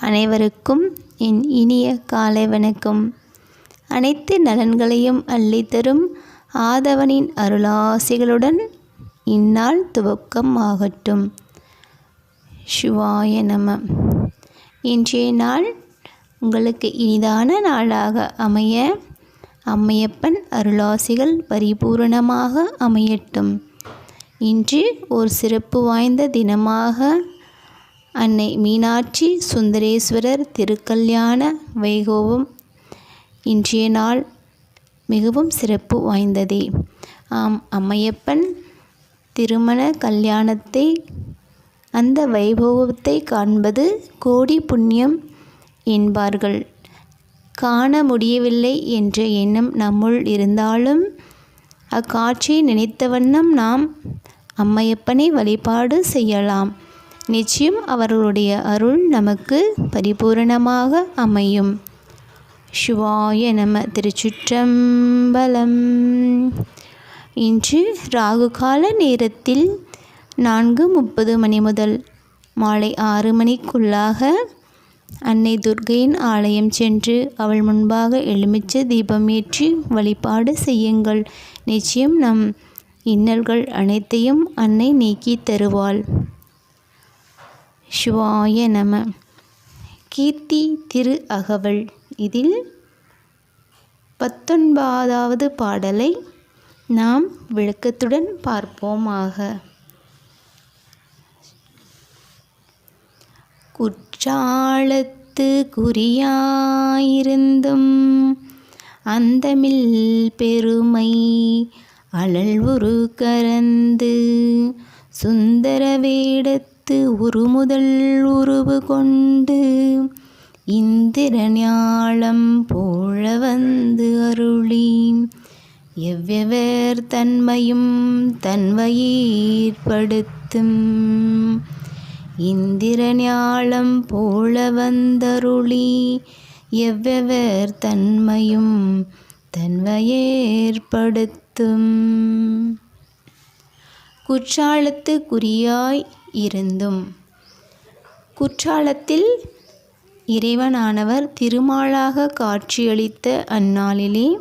அனைவருக்கும் என் இனிய காலை வணக்கம். அனைத்து நலன்களையும் அள்ளித்தரும் ஆதவனின் அருளாசிகளுடன் இந்நாள் துவக்கம் ஆகட்டும். சிவாய நம. இன்றைய நாள் உங்களுக்கு இனிதான நாளாக அமைய அம்மையப்பன் அருளாசிகள் பரிபூரணமாக அமையட்டும். இன்று ஒரு சிறப்பு வாய்ந்த தினமாக அன்னை மீனாட்சி சுந்தரேஸ்வரர் திருக்கல்யாண வைகோவம் இன்றைய நாள் மிகவும் சிறப்பு வாய்ந்ததே. ஆம் அம்மையப்பன் திருமண கல்யாணத்தை அந்த வைபவத்தை காண்பது கோடி புண்ணியம் என்பார்கள். காண முடியவில்லை என்ற எண்ணம் நம்முள் இருந்தாலும் அக்காட்சியை நினைத்த வண்ணம் நாம் அம்மையப்பனை வழிபாடு செய்யலாம். நிச்சயம் அவர்களுடைய அருள் நமக்கு பரிபூரணமாக அமையும். சிவாய நம திருச்சுற்றம்பலம். இன்று ராகுகால நேரத்தில் நான்கு முப்பது மணி முதல் மாலை ஆறு மணிக்குள்ளாக அன்னை துர்கையின் ஆலயம் சென்று அவள் முன்பாக எலுமிச்சை தீபமேற்றி வழிபாடு செய்யுங்கள். நிச்சயம் நம் இன்னல்கள் அனைத்தையும் அன்னை நீக்கி தருவாள். சிவாய நம. கீர்த்தி திரு அகவல். இதில் பத்தொன்பதாவது பாடலை நாம் விளக்கத்துடன் பார்ப்போமாக. குற்றாலத்து குறியாயிருந்தும் அந்தமில் பெருமை அழல் உரு கரந்து சுந்தர வேடத்து உருமுதல் உருவு கொண்டு இந்திரஞாலம் போழ வந்து அருளி எவ்வெவர் தன்மையும் தன்மையீர்படுத்தும் இந்திரஞாலம் போல வந்தருளி எவ்வெவர் தன்மையும் தன்மையேற்படுத்தும் குற்றாலத்து குறியாய் இருந்தும். குற்றாலத்தில் இறைவனானவர் திருமாலாக காட்சியளித்த அந்நாளிலே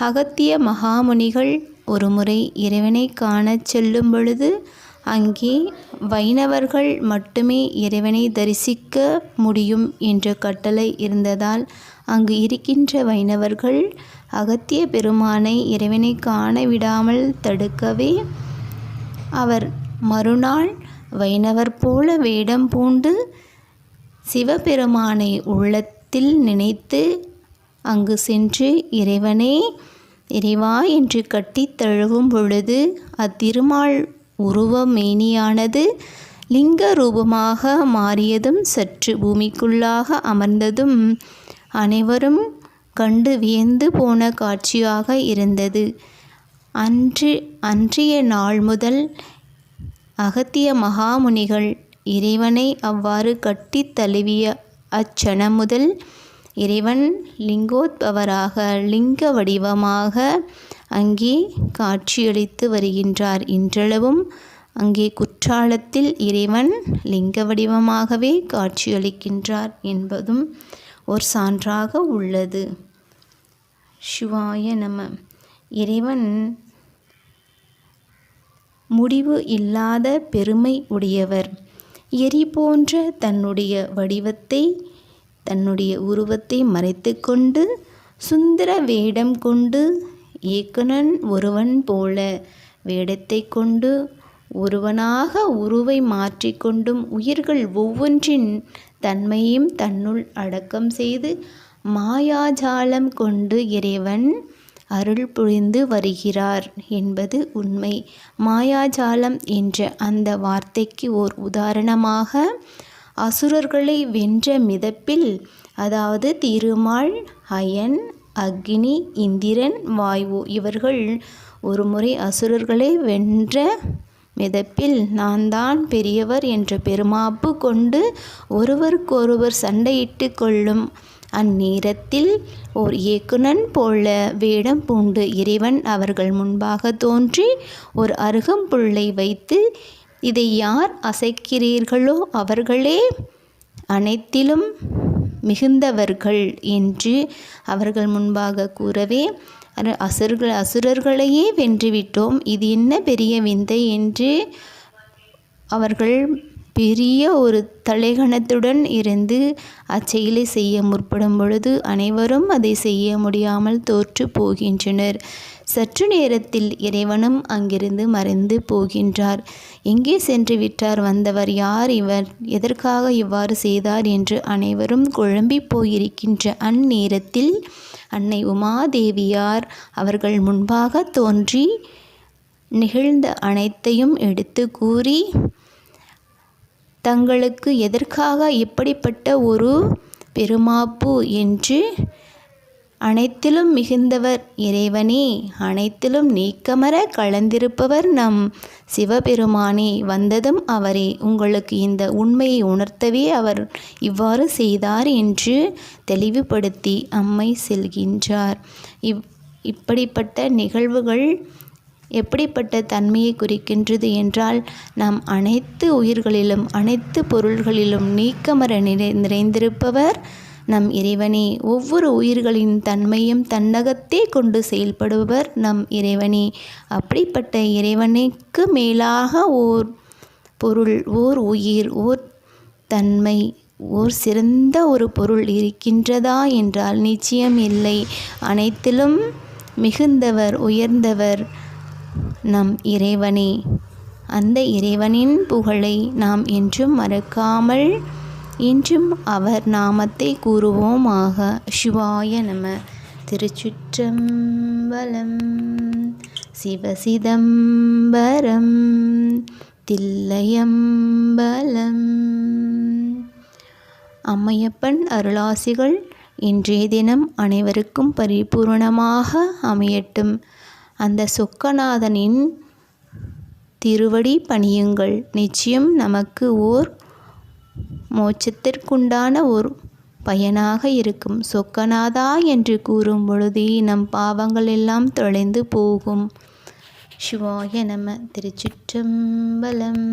அகத்திய மகாமுனிகள் ஒருமுறை இறைவனை காணச் செல்லும் பொழுது அங்கே வைணவர்கள் மட்டுமே இறைவனை தரிசிக்க முடியும் என்ற கட்டளை இருந்ததால் அங்கு இருக்கின்ற வைணவர்கள் அகத்திய பெருமானை இறைவனை காண விடாமல் தடுக்கவே அவர் மறுநாள் வைணவர் போல வேடம் பூண்டு சிவபெருமானை உள்ளத்தில் நினைத்து அங்கு சென்று இறைவனே இறைவா என்று கட்டித் தழுவும் பொழுது அத்திருமால் உருவமேனியானது லிங்க ரூபமாக மாறியதும் சற்று பூமிக்குள்ளாக அமர்ந்ததும் அனைவரும் கண்டு வியந்து போன காட்சியாக இருந்தது. அன்று அன்றைய நாள் முதல் அகத்திய மகாமுனிகள் இறைவனை அவ்வாறு கட்டி தழுவிய அச்சணம் முதல் இறைவன் லிங்கோத்பவராக லிங்க வடிவமாக அங்கே காட்சியளித்து வருகின்றார். இன்றளவும் அங்கே குற்றாலத்தில் இறைவன் லிங்க வடிவமாகவே காட்சியளிக்கின்றார் என்பதும் ஒரு சான்றாக உள்ளது. சிவாய நம. இறைவன் முடிவு இல்லாத பெருமை உடையவர். எரி போன்ற தன்னுடைய வடிவத்தை தன்னுடைய உருவத்தை மறைத்து கொண்டு சுந்தர வேடம் கொண்டு இயக்குனன் ஒருவன் போல வேடத்தை கொண்டு ஒருவனாக உருவை மாற்றிக்கொண்டும் உயிர்கள் ஒவ்வொன்றின் தன்மையும் தன்னுள் அடக்கம் செய்து மாயாஜாலம் கொண்டு இறைவன் அருள் புரிந்து வருகிறார் என்பது உண்மை. மாயாஜாலம் என்ற அந்த வார்த்தைக்கு ஓர் உதாரணமாக அசுரர்களை வென்ற மிதப்பில் அதாவது திருமால் அயன் அக்னி இந்திரன் வாயு இவர்கள் ஒருமுறை அசுரர்களை வென்ற மிதப்பில் நான் தான் பெரியவர் என்ற பெருமாப்பு கொண்டு ஒருவருக்கொருவர் சண்டையிட்டு கொள்ளும் அந்நேரத்தில் ஓர் இயக்குனன் போல வேடம் பூண்டு இறைவன் அவர்கள் முன்பாக தோன்றி ஒரு அருகம்புல்லை வைத்து இதை யார் அசைக்கிறீர்களோ அவர்களே அனைத்திலும் மிகுந்தவர்கள் என்று அவர்கள் முன்பாக கூறவே அசுர்கள் அசுரர்களையே வென்றுவிட்டோம். இது என்ன பெரிய விந்தை? என்று அவர்கள் பெரிய ஒரு தலைகணத்துடன் இருந்து அச்செயலை செய்ய முற்படும் பொழுது அனைவரும் அதை செய்ய முடியாமல் தோற்று போகின்றனர். சற்று நேரத்தில் இறைவனும் அங்கிருந்து மறைந்து போகின்றார். எங்கே சென்று விட்டார்? வந்தவர் யார்? இவர் எதற்காக இவ்வாறு செய்தார்? என்று அனைவரும் குழம்பி போயிருக்கின்ற அந்நேரத்தில் அன்னை உமாதேவியார் அவர்கள் முன்பாக தோன்றி நிகழ்ந்த அனைத்தையும் எடுத்து கூறி தங்களுக்கு எதற்காக இப்படிப்பட்ட ஒரு பெருமாப்பு என்று அனைத்திலும் மிகுந்தவர் இறைவனே அனைத்திலும் நீக்கமர கலந்திருப்பவர் நம் சிவபெருமானே. வந்ததும் அவரே உங்களுக்கு இந்த உண்மையை உணர்த்தவே அவர் இவ்வாறு செய்தார் என்று தெளிவுபடுத்தி அம்மை செல்கின்றார். இவ் இப்படிப்பட்ட நிகழ்வுகள் எப்படிப்பட்ட தன்மையை குறிக்கின்றது என்றால் நாம் அனைத்து உயிர்களிலும் அனைத்து பொருள்களிலும் நீக்கமர நிறை நிறைந்திருப்பவர் நம் இறைவனே. ஒவ்வொரு உயிர்களின் தன்மையும் தன்னகத்தே கொண்டு செயல்படுபவர் நம் இறைவனே. அப்படிப்பட்ட இறைவனுக்கு மேலாக ஓர் பொருள் ஓர் உயிர் ஓர் தன்மை ஓர் சிறந்த ஒரு பொருள் இருக்கின்றதா என்றால் நிச்சயம் இல்லை. அனைத்திலும் மிகுந்தவர் உயர்ந்தவர் நம் இறைவனே அந்த இறைவனின் புகழை நாம் என்றும் மறக்காமல் இன்றும் அவர் நாமத்தை கூறுவோமாக. சிவாய நம. திருச்சுற்றம்பலம் சிவசிதம்பரம் தில்லையம்பலம். அம்மையப்பன் அருளாசிகள் இன்றைய தினம் அனைவருக்கும் பரிபூர்ணமாக அமையட்டும். அந்த சொக்கநாதனின் திருவடி பணியுங்கள். நிச்சயம் நமக்கு ஓர் மோட்சத்திற்குண்டான ஒரு பயனாக இருக்கும். சொக்கநாதா என்று கூறும் பொழுதே நம் பாவங்கள் எல்லாம் தொலைந்து போகும். சிவாய நம திருச்சிற்றம்பலம்.